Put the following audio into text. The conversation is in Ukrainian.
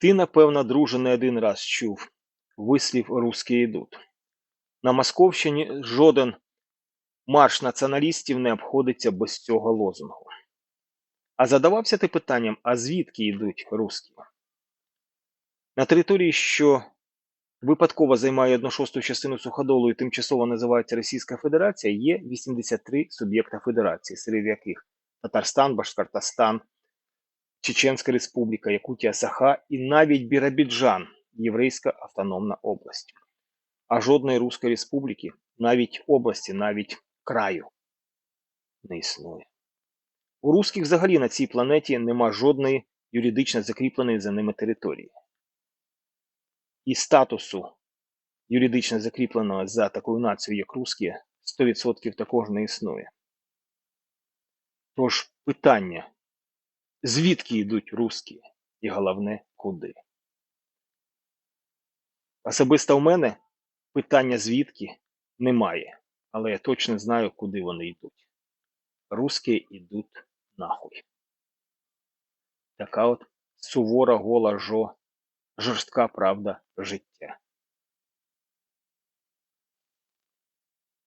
Ти, напевно, друже, не один раз чув вислів «русські йдуть». На Московщині жоден марш націоналістів не обходиться без цього лозунгу. А задавався ти питанням, а звідки йдуть русські? На території, що випадково займає одну шосту частину суходолу і тимчасово називається Російська Федерація, є 83 суб'єкта федерації, серед яких Татарстан, Башкортостан, Чеченська Республіка, Якутія, Саха і навіть Бірабіджан, Єврейська Автономна область. А жодної Руської республіки, навіть області, навіть краю не існує. У русських взагалі на цій планеті нема жодної юридично закріпленої за ними території. І статусу юридично закріпленого за такою нацією, як русські, 100% також не існує. Тож питання, звідки йдуть русські, і головне, куди? Особисто в мене питання звідки немає, але я точно знаю, куди вони йдуть. Русські йдуть нахуй. Така от сувора гола жо, жорстка правда життя.